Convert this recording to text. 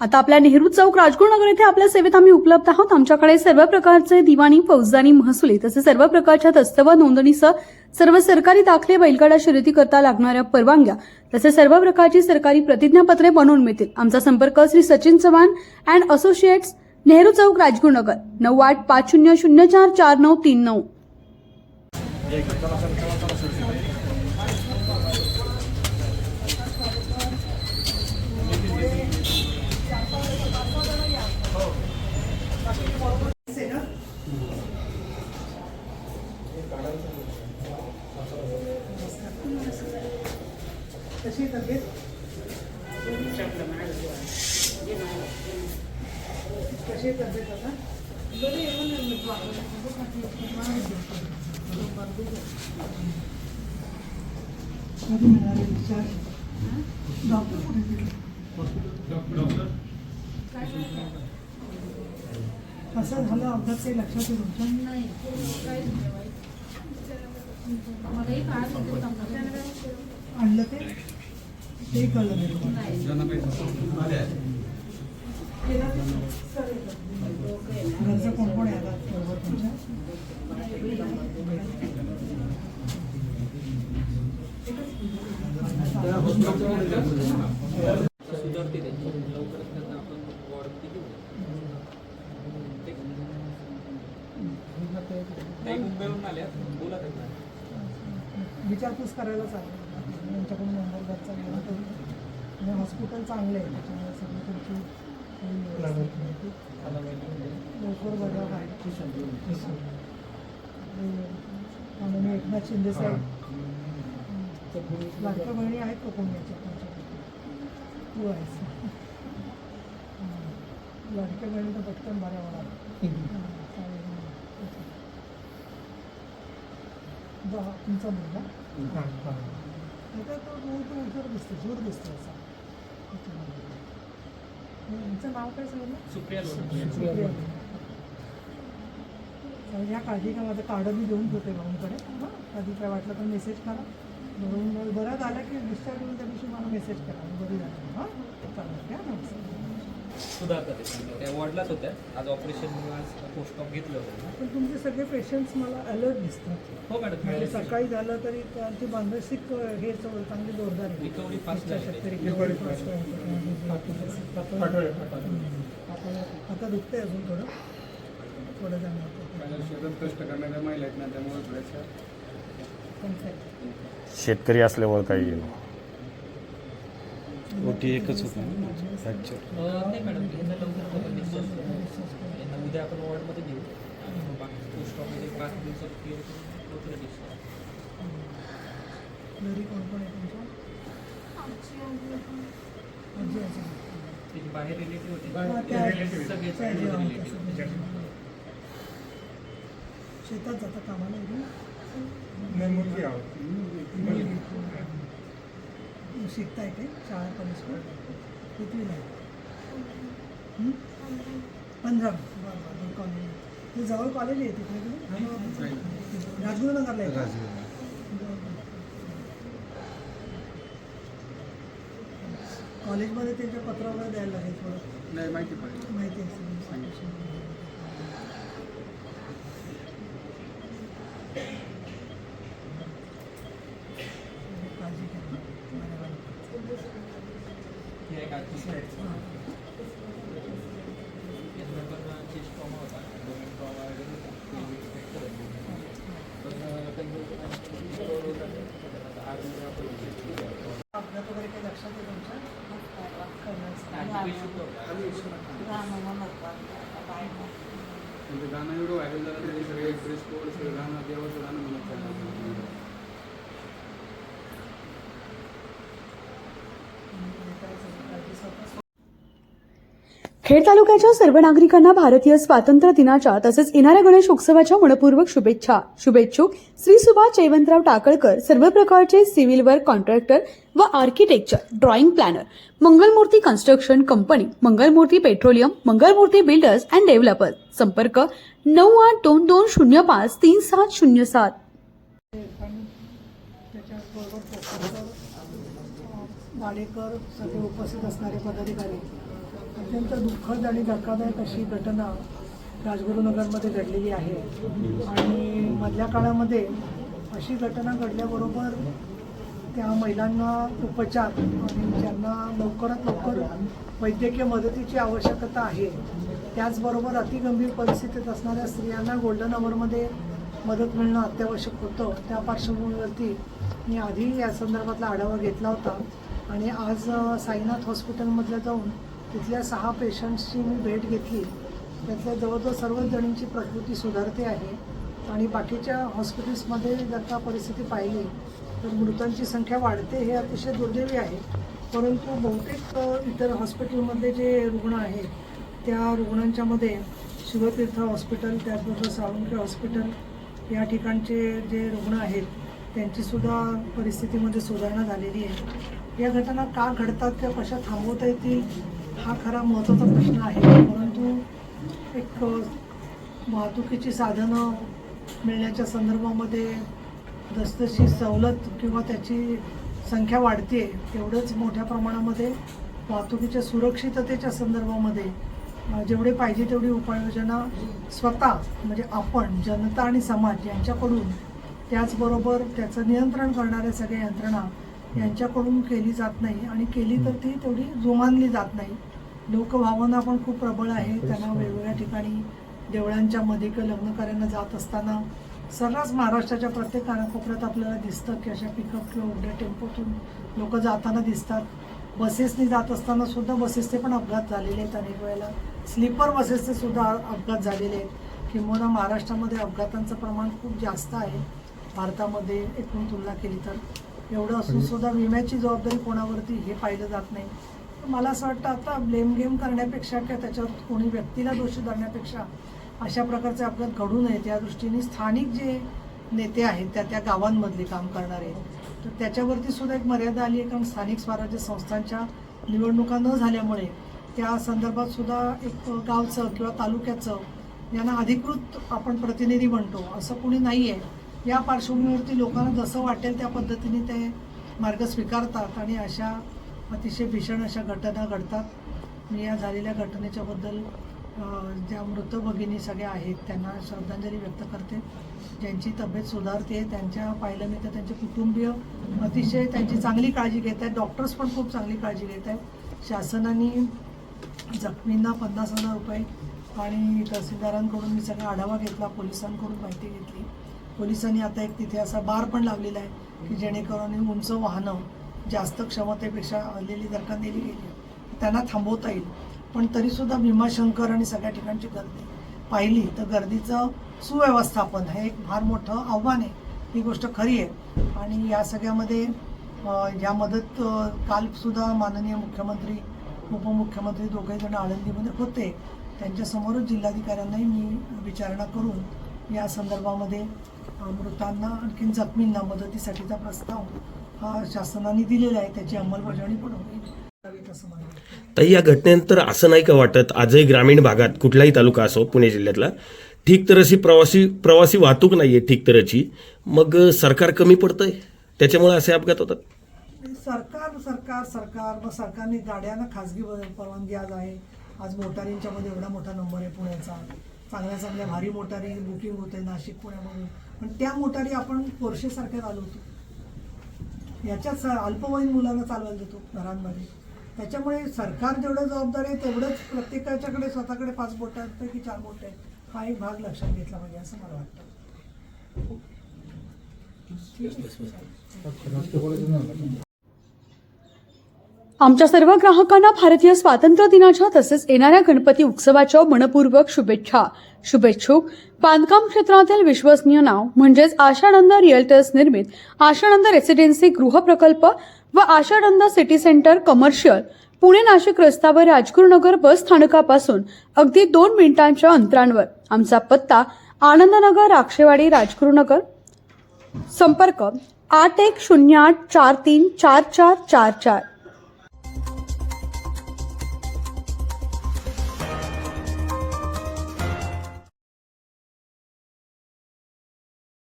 आता आपल्या नेहरू चौक राजगुरुनगर येथे आपल्या सेवेत आम्ही उपलब्ध आहोत. आमच्याकडे सर्व प्रकारचे दिवाणी फौजदानी महसुली तसेच सर्व प्रकारच्या दस्तवा नोंदणीसह सर्व सरकारी दाखले बैलगाडा शर्यती करता लागणाऱ्या परवानग्या तसेच सर्व प्रकारची सरकारी प्रतिज्ञापत्रे बनवून मिळतील. आमचा संपर्क श्री सचिन चव्हाण अँड असोसिएट्स नेहरू चौक राजगुरुनगर. नऊ आठ पाच शून्य शून्य चार चार नऊ तीन नऊ कशी आहे तब्येत कशी आहे तब्येत आता कसं झालं? अपघात काही लक्षात येईल आणलं ते ते कळलं नाही? घरचं कोण कोण आहे आता बरोबर तुमच्या सुधारते त्यांची लवकरात त्यांना आपण मुंबईवरून बोला त्यांना विचारपूस करायला चालेल यांच्याकडून नंबर घरचा घेऊन आणि हॉस्पिटल चांगलं आहे. त्याच्यामुळे सगळी तुमची लवकर बघा एकनाथ शिंदे साहेब लाडक्या बहिणी आहेत का कोणी याच्यात तुमच्याकडे तू आहेस. हं. लाडक्या बहिणी तर पटकन बऱ्या मला दहा तुमचा मुलगा? आता तो तो तो उजर दिसतो जोर दिसतो असा. यांचं नाव काय सांगितलं सुप्रिया सुप्रिया या काळजी का माझं कार्ड मी देऊन ठेवते भाऊंकडे. हां कधी काय वाटलं तर मेसेज करा. बरोबर बरं झालं की डिस्चार्ज होऊन त्या दिवशी मला मेसेज करा. मी बरी झाली हां? चालेल. घ्या नमस्कार. सुधारतात ते. त्या वॉर्डलाच होत्या. आज ऑपरेशन पोस्ट ऑफ घेतलं होतं पण तुमचे सगळे पेशंट्स मला अलर्ट दिसतात. हो मॅडम म्हणजे सकाळी झालं तरी त्यांची मानसिक हे सवय चांगली जोरदार आहे. Recovery fast. आता दुखतंय अजून थोडं. थोडं शेतात कष्ट करणाऱ्या महिला आहेत ना त्यामुळे थोड्याशा. शेतकरी असल्यामुळे काही ओटी एकच होतं फ्रॅक्चर. नाही मॅडम यांना लवकर आपण डिस्चार्ज करू यांना उद्या आपण वॉर्डमध्ये घेऊ. आणि मग बाकी पोस्ट ऑफमध्ये पाच दिवसात क्लिअर करून लवकर discharge. घरी कोण कोण आहे तुमच्या? आजी आजी. त्याचे बाहेर रिलेटिव्ह होते. त्या- सगळे. शेतात जाता कामाला? नाही मुलगी आहोत. शिकताय काय शाळा कॉलेज कितवीला आहे हं? पंधरा बरं कॉलेज ते जवळ कॉलेज आहे तिकडे राजगुरुनगरला आहे. कॉलेजमध्ये त्यांच्या पत्र वगैरे द्यायला लागेल थोडं. नाही माहिती माहिती असेल काळजी घ्या बरोबर. हे एक आजची हां. यांना पण चेस्ट ट्रॉमा होता डोमेन ट्रॉमा वगैरे होता ते फ्रॅक्चर होते पण अं, त्यांचं recover होत आहे. आता आज उद्या आपण अपघात वगैरे काही लक्षात आहे तुमच्या आधी पेशंट होता. म्हणजे गाणं एवढं व्हायरल झालं तरी सगळे ड्रेस कोड सगळं गाणं देवाचं गाणं म्हणत चाललं. खेड तालुक्याच्या सर्व नागरिकांना भारतीय स्वातंत्र्य दिनाच्या तसेच येणाऱ्या गणेश उत्सवाच्या मनपूर्वक शुभेच्छा. शुभेच्छुक श्री सुभाष जयवंतराव टाकळकर सर्व प्रकारचे सिव्हिल वर्क कॉन्ट्रॅक्टर व architecture drawing planner Mangalmurti construction company Mangalmurti petroleum Mangalmurti builders and developers. संपर्क नऊ आठ दोन दोन शून्य पाच तीन सात शून्य सात पण त्याच्याबरोबर प्रोफेसर वाडेकर सगळे उपस्थित असणारे पदाधिकारी. अत्यंत दुःखद आणि धक्कादायक अशी घटना राजगुरुनगरमध्ये घडलेली आहे. आणि मधल्या काळामध्ये अशी घटना घडल्याबरोबर त्या महिलांना उपचार आणि ज्यांना लवकरात लवकर वैद्यकीय मदतीची आवश्यकता आहे त्याचबरोबर अतिगंभीर परिस्थितीत असणाऱ्या स्त्रियांना गोल्डन अवरमध्ये मदत मिळणं अत्यावश्यक होतं. त्या पार्श्वभूमीवरती मी आधी या संदर्भातला आढावा घेतला होता. आणि आज साईनाथ हॉस्पिटलमधल्या जाऊन तिथल्या सहा पेशंट्सची मी भेट घेतली. त्यातल्या जवळजवळ सर्वच जणींची प्रकृती सुधारते आहे. आणि बाकीच्या हॉस्पिटल्समध्ये जर का परिस्थिती पाहिली तर मृतांची संख्या वाढते हे अतिशय दुर्दैवी आहे. परंतु बहुतेक इतर हॉस्पिटलमधले जे रुग्ण आहेत त्या रुग्णांच्यामध्ये शिवतीर्थ हॉस्पिटल त्याचबरोबर साळुंके हॉस्पिटल या ठिकाणचे जे रुग्ण आहेत त्यांचीसुद्धा परिस्थितीमध्ये सुधारणा झालेली आहे. या घटना का घडतात किंवा कशा थांबवता येतील हा खरा महत्त्वाचा प्रश्न आहे. परंतु एक वाहतुकीची साधनं मिळण्याच्या संदर्भामध्ये जसजशी सवलत किंवा त्याची संख्या वाढते तेवढंच मोठ्या प्रमाणामध्ये वाहतुकीच्या सुरक्षिततेच्या संदर्भामध्ये जेवढे पाहिजे तेवढी उपाययोजना स्वतः म्हणजे आपण जनता आणि समाज यांच्याकडून त्याचबरोबर त्याचं नियंत्रण करणाऱ्या सगळ्या यंत्रणा यांच्याकडून केली जात नाही. आणि केली तर ती तेवढी जोमानली जात नाही. लोकभावना पण खूप प्रबळ आहे. त्यांना वेगवेगळ्या ठिकाणी देवळांच्या मध्ये किंवा लग्न कार्यांना जात असताना सर्रास महाराष्ट्राच्या प्रत्येक कानाकोपऱ्यात आपल्याला दिसतं की अशा पिकअप किंवा उड्या टेम्पोतून लोक जाताना दिसतात. बसेसनी जात असताना सुद्धा बसेसचे पण अपघात झालेले आहेत अनेक वेळेला. स्लीपर बसेसचे सुद्धा अपघात झालेले आहेत. किंबहुना महाराष्ट्रामध्ये अपघातांचं प्रमाण खूप जास्त आहे. भारतामध्ये एकूण तुलना केली तर. एवढं असून सुद्धा विम्याची जबाबदारी कोणावरती हे पाहिलं जात नाही. मला असं वाटतं आता ब्लेम गेम करण्यापेक्षा किंवा त्याच्यावर कोणी व्यक्तीला दोषी धरण्यापेक्षा अशा प्रकारचे अपघात घडू नयेत. या दृष्टीने स्थानिक जे नेते आहेत त्या त्या गावांमधले काम करणारे तर त्याच्यावरती सुद्धा एक मर्यादा आली आहे कारण स्थानिक स्वराज्य संस्थांच्या निवडणुका न झाल्यामुळे त्या संदर्भात सुद्धा एक गावचं किंवा तालुक्याचं यांना अधिकृत आपण प्रतिनिधी म्हणतो असं कोणी नाही आहे या पार्श्वभूमीवरती लोकांना जसं वाटेल त्या पद्धतीने ते मार्ग स्वीकारतात आणि अशा अतिशय भीषण अशा घटना घडतात. मी या झालेल्या घटनेच्याबद्दल ज्या मृत भगिनी सगळ्या आहेत त्यांना श्रद्धांजली व्यक्त करते. ज्यांची तब्येत सुधारते त्यांच्या पाहिलं मी तर त्यांचे कुटुंबीय अतिशय त्यांची चांगली काळजी घेत आहेत. डॉक्टर्स पण खूप चांगली काळजी घेत आहेत. शासनाने जखमींना पन्नास हजार रुपये आणि तहसीलदारांकडून मी सगळा आढावा घेतला पोलिसांकडून माहिती घेतली. पोलिसांनी आता एक तिथे असा बार पण लावलेला आहे की जेणेकरून उंच वाहनं जास्त क्षमतेपेक्षा आलेली धडका का गेली त्यांना थांबवता येईल. पण तरीसुद्धा भीमाशंकर आणि सगळ्या ठिकाणची गर्दी. पाहिली तर गर्दीचं सुव्यवस्थापन हे एक फार मोठं आव्हान आहे. ही गोष्ट खरी आहे. आणि या सगळ्यामध्ये या मदत कालसुद्धा माननीय मुख्यमंत्री उपमुख्यमंत्री दोघे जण आळंदीमध्ये होते. त्यांच्यासमोरच जिल्हाधिकाऱ्यांनाही मी विचारणा करून या संदर्भामध्ये मृतांना आणखीन जखमींना मदतीसाठीचा प्रस्ताव हा शासनाने दिलेला आहे त्याची अंमलबजावणी पण होईल. तर या घटनेनंतर असं नाही का वाटत आजही ग्रामीण भागात कुठलाही तालुका असो पुणे जिल्ह्यातला ठीक तर अशी प्रवासी प्रवासी वाहतूक नाही आहे ठीक तरची मग सरकार कमी पडतंय? त्याच्यामुळे असे अपघात होतात? सरकार सरकार सरकार मग सरकारने गाड्यांना खाजगी परवानगी आज आहे. आज मोटारींच्या मध्ये एवढा मोठा नंबर आहे पुण्याचा. चांगल्या चांगल्या भारी मोटारी बुकिंग होते नाशिक पुण्यामधून. पण त्या मोटारी आपण पोर्शेसारख्या चालवतो याच्यात स- अल्पवयीन मुलांना चालवायला देतो घरांमध्ये. त्याच्यामुळे सरकार जेवढं जबाबदार आहे तेवढंच प्रत्येकाच्याकडे स्वतःकडे पाच बोटं आहेत की चार बोटं आहेत. हा एक भाग लक्षात घेतला पाहिजे असं मला वाटतं. आमच्या सर्व ग्राहकांना भारतीय स्वातंत्र्य दिनाच्या तसेच येणाऱ्या गणपती उत्सवाच्या मनपूर्वक शुभेच्छा. शुभेच्छुक. बांधकाम क्षेत्रातील विश्वसनीय नाव म्हणजेच आशानंद रिअल्टर्स निर्मित आशानंद रेसिडेन्सी गृहप्रकल्प व Ashanand city centre commercial Pune Nashik रस्त्यावर राजगुरुनगर बस स्थानकापासून अगदी दोन मिनिटांच्या अंतरांवर. आमचा पत्ता आनंदनगर राक्षेवाडी राजगुरुनगर संपर्क आठ एक शून्य आठ चार तीन चार चार चार चार.